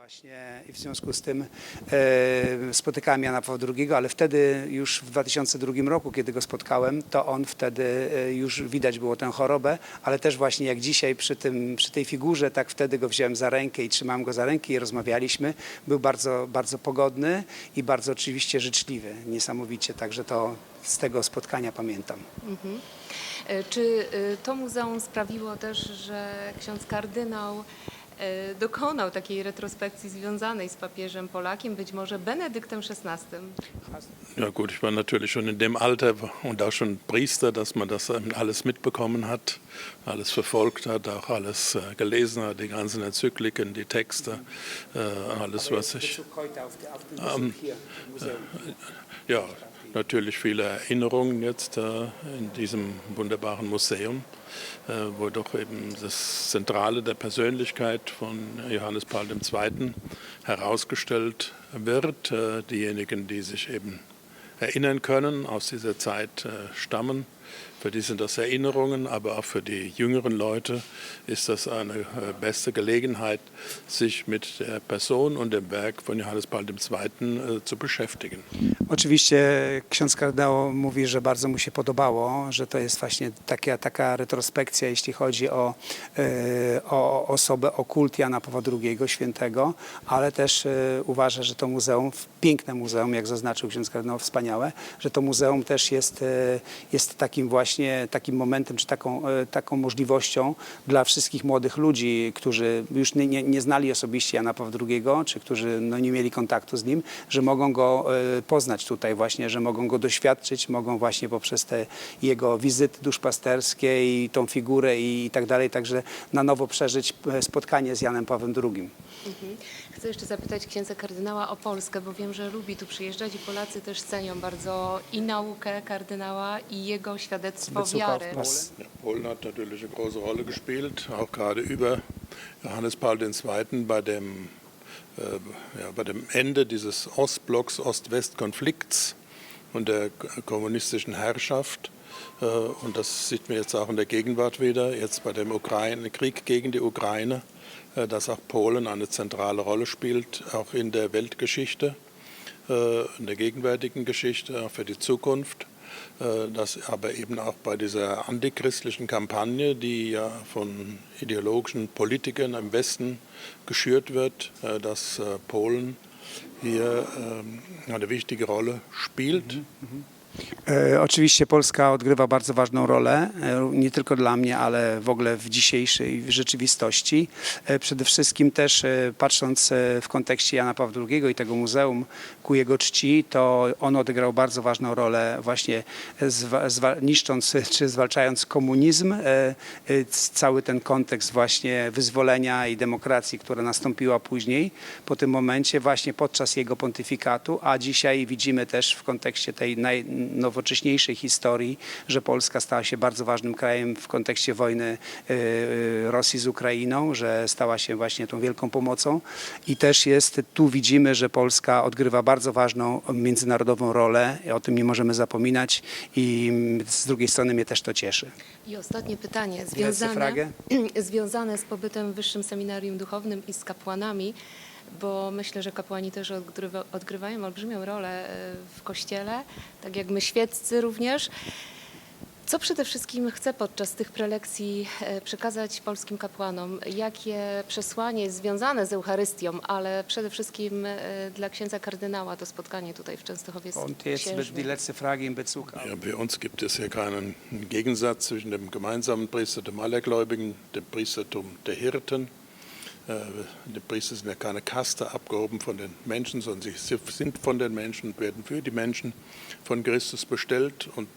Właśnie i w związku z tym e, spotykałem Jana Pawła II, ale wtedy już w 2002 roku, kiedy go spotkałem, to on wtedy e, już widać było tę chorobę, ale też właśnie jak dzisiaj przy, tym, przy tej figurze, tak wtedy go wziąłem za rękę i trzymałem go za rękę i rozmawialiśmy. Był bardzo, bardzo pogodny i bardzo oczywiście życzliwy, niesamowicie, także to z tego spotkania pamiętam. E, Czy e, to muzeum sprawiło też, że ksiądz kardynał dokonał takiej retrospekcji związanej z papieżem Polakiem, być może Benedyktem XVI? Ja gut, ich war natürlich schon in dem Alter und auch schon Priester, dass man das ähm, alles mitbekommen hat, alles verfolgt hat, auch alles äh, gelesen hat, die ganzen Enzykliken, die Texte, äh, alles was ich... Ähm, Ja, natürlich viele Erinnerungen jetzt äh, in diesem wunderbaren Museum, äh, wo doch eben das Zentrale der Persönlichkeit von Johannes Paul II. herausgestellt wird. Äh, diejenigen, die sich eben erinnern können, aus dieser Zeit äh, stammen. Für die sind das Erinnerungen, aber auch für die jüngeren Leute ist das eine äh, beste Gelegenheit, sich mit der Person und dem Werk von Johannes Paul II. äh, zu beschäftigen. Oczywiście ksiądz kardynał mówi, że bardzo mu się podobało, że to jest właśnie taka, taka retrospekcja, jeśli chodzi o, e, o osobę, o kult Jana Pawła II świętego, ale też e, uważa, że to muzeum, piękne muzeum, jak zaznaczył ksiądz kardynał, wspaniałe, że to muzeum też jest, e, jest takim właśnie takim momentem, czy taką, e, taką możliwością dla wszystkich młodych ludzi, którzy już nie, nie, nie znali osobiście Jana Pawła II, czy którzy no, nie mieli kontaktu z nim, że mogą go e, poznać tutaj właśnie, że mogą go doświadczyć, mogą właśnie poprzez te jego wizyty duszpasterskie i tą figurę i tak dalej, także na nowo przeżyć e, spotkanie z Janem Pawłem II. Mhm. Chcę jeszcze zapytać księdza kardynała o Polskę, bo wiem, że lubi tu przyjeżdżać i Polacy też cenią bardzo i naukę kardynała i jego świadectwo wiary. Polen hat natürlich eine große Rolle gespielt, auch gerade über Johannes Paul II. bei dem, äh, ja, bei dem Ende dieses Ostblocks, Ost-West-Konflikts und der kommunistischen Herrschaft. Äh, und das sieht man jetzt auch in der Gegenwart wieder, jetzt bei dem Ukraine, Krieg gegen die Ukraine, dass auch Polen eine zentrale Rolle spielt, auch in der Weltgeschichte, äh, in der gegenwärtigen Geschichte, auch für die Zukunft äh, dass aber eben auch bei dieser antichristlichen Kampagne, die ja von ideologischen Politikern im Westen geschürt wird, äh, dass äh, Polen hier ähm, eine wichtige Rolle spielt. E, Oczywiście Polska odgrywa bardzo ważną rolę, e, nie tylko dla mnie, ale w ogóle w dzisiejszej rzeczywistości. E, Przede wszystkim też e, patrząc e, w kontekście Jana Pawła II i tego muzeum ku jego czci, to on odegrał bardzo ważną rolę właśnie niszcząc czy zwalczając komunizm, e, e, cały ten kontekst właśnie wyzwolenia i demokracji, która nastąpiła później po tym momencie właśnie podczas jego pontyfikatu, a dzisiaj widzimy też w kontekście tej najnowocześniejszej historii, że Polska stała się bardzo ważnym krajem w kontekście wojny e, e, Rosji z Ukrainą, że stała się właśnie tą wielką pomocą. I też jest, tu widzimy, że Polska odgrywa bardzo ważną międzynarodową rolę, o tym nie możemy zapominać i z drugiej strony mnie też to cieszy. I ostatnie pytanie związane, związane z pobytem w Wyższym Seminarium Duchownym i z kapłanami, bo myślę, że kapłani też odgrywa, odgrywają olbrzymią rolę e, w Kościele, tak jak my świeccy również. Co przede wszystkim chcę podczas tych prelekcji e, przekazać polskim kapłanom? Jakie przesłanie jest związane z Eucharystią, ale przede wszystkim e, dla księdza kardynała to spotkanie tutaj w Częstochowie Und jetzt wird die letzte Frage in Bezug auf Ja, bei uns gibt es hier keinen Gegensatz zwischen dem gemeinsamen Priestertum aller Gläubigen, dem Priestertum der Hirten. Äh, Die Priester sind ja keine Kaste abgehoben von den Menschen, sondern sie sind von den Menschen und werden für die Menschen von Christus bestellt und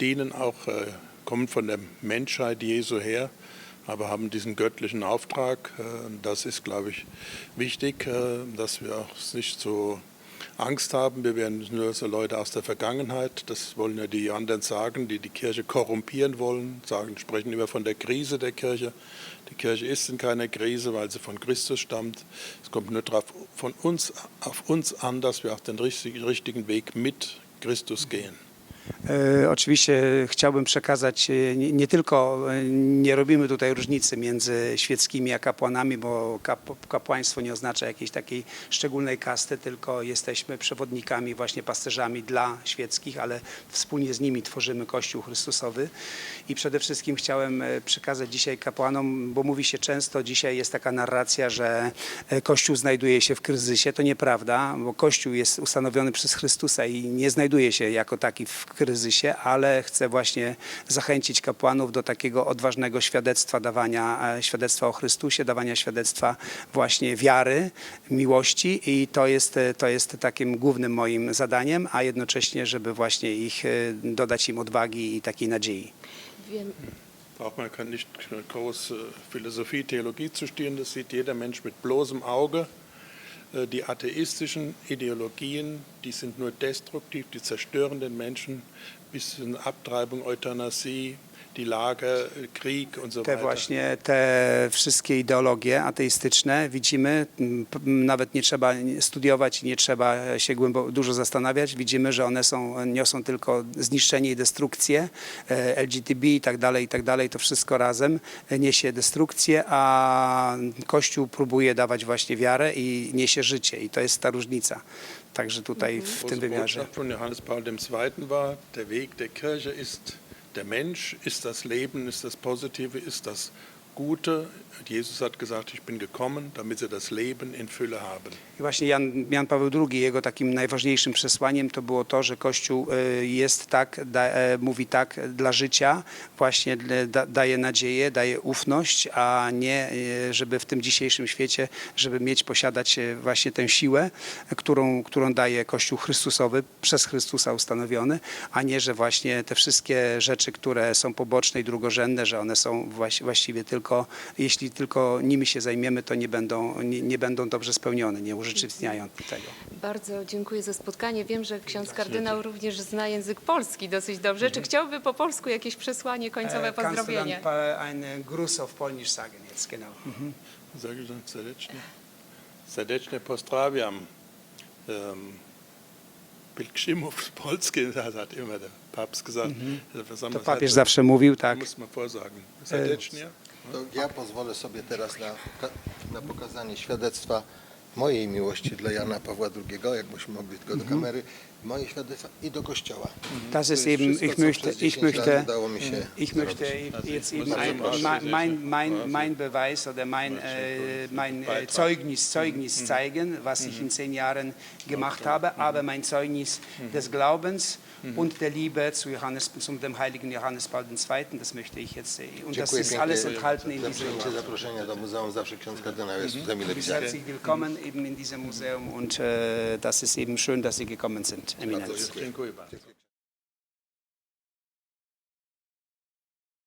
dienen auch, äh, kommen von der Menschheit Jesu her, aber haben diesen göttlichen Auftrag. Äh, Das ist, glaube ich, wichtig, dass wir auch nicht so Angst haben, wir wären nur so Leute aus der Vergangenheit. Das wollen ja die anderen sagen, die die Kirche korrumpieren wollen, sagen, sprechen immer von der Krise der Kirche. Die Kirche ist in keiner Krise, weil sie von Christus stammt. Es kommt nur drauf, von uns, auf uns an, dass wir auch den richtigen Weg mit Christus gehen. E, Oczywiście chciałbym przekazać, e, nie, nie tylko, e, nie robimy tutaj różnicy między świeckimi a kapłanami, bo kap, kapłaństwo nie oznacza jakiejś takiej szczególnej kasty, tylko jesteśmy przewodnikami, właśnie pasterzami dla świeckich, ale wspólnie z nimi tworzymy Kościół Chrystusowy. I przede wszystkim chciałem przekazać dzisiaj kapłanom, bo mówi się często, dzisiaj jest taka narracja, że Kościół znajduje się w kryzysie. To nieprawda, bo Kościół jest ustanowiony przez Chrystusa i nie znajduje się jako taki w kryzysie, ale chcę właśnie zachęcić kapłanów do takiego odważnego świadectwa, dawania e, świadectwa o Chrystusie, dawania świadectwa właśnie wiary, miłości i to jest, e, to jest takim głównym moim zadaniem, a jednocześnie, żeby właśnie ich, e, dodać im odwagi i takiej nadziei. Wiem, Braucht man kann nicht groß Philosophie, Theologie zu stehen, das sieht jeder Mensch mit bloßem Auge. Äh, Die atheistischen Ideologien, die sind nur destruktiv, die zerstören den Menschen bis hin Abtreibung, Euthanasie, die Lage, Krieg und so Te weiter. właśnie te wszystkie ideologie ateistyczne widzimy, nawet nie trzeba studiować, nie trzeba się głęboko, dużo zastanawiać, widzimy, że one są, niosą tylko zniszczenie i destrukcję, e, LGTB i tak dalej, i tak dalej, to wszystko razem e, niesie destrukcję, a Kościół próbuje dawać właśnie wiarę i niesie życie i to jest ta różnica. Także tutaj w tym wymiarze. Von Johannes Paul II. war, der Weg der Kirche ist der Mensch, ist das Leben, ist das Positive, ist das Gute. Jesus hat gesagt, ich bin gekommen, damit sie das Leben in Fülle haben. I właśnie Jan, Jan Paweł II, jego takim najważniejszym przesłaniem to było to, że Kościół y, jest tak, da, e, mówi tak dla życia, właśnie da, daje nadzieję, daje ufność, a nie e, żeby w tym dzisiejszym świecie, żeby mieć, posiadać e, właśnie tę siłę, którą, którą daje Kościół Chrystusowy, przez Chrystusa ustanowiony, a nie, że właśnie te wszystkie rzeczy, które są poboczne i drugorzędne, że one są właś, właściwie tylko, jeśli tylko nimi się zajmiemy, to nie będą, nie, nie będą dobrze spełnione, nie urzeczywistniają tego. bardzo dziękuję za spotkanie. Wiem, że ksiądz kardynał również zna język polski dosyć dobrze. Czy chciałby po polsku jakieś przesłanie, końcowe pozdrowienie? Ein Gruß auf Polnisch sagen jetzt, genau. Sage dann serdecznie? Serdecznie pozdrawiam. Ähm, Pielgrzymów z Polski, hat immer der Papst gesagt. To papież zawsze mówił, tak. Serdecznie? To ja pozwolę sobie teraz na, na pokazanie świadectwa mojej miłości dla Jana Pawła II, jakbyśmy mogli tylko do kamery, Kościoła. Das ist jest eben, wszystko, ich möchte, ich 10 lat möchte, ich möchte jetzt eben mein, mein, mein, mein Beweis oder mein, äh, mein äh, Zeugnis, Zeugnis zeigen, was ich in zehn Jahren gemacht habe, aber mein Zeugnis des Glaubens und der Liebe zu Johannes, zum dem heiligen Johannes Paul II., das möchte ich jetzt, äh, und das ist alles enthalten in diesem widziany. herzlich willkommen eben in diesem Museum und äh, das ist eben schön, dass Sie gekommen sind, Dziękuję. Dziękuję bardzo.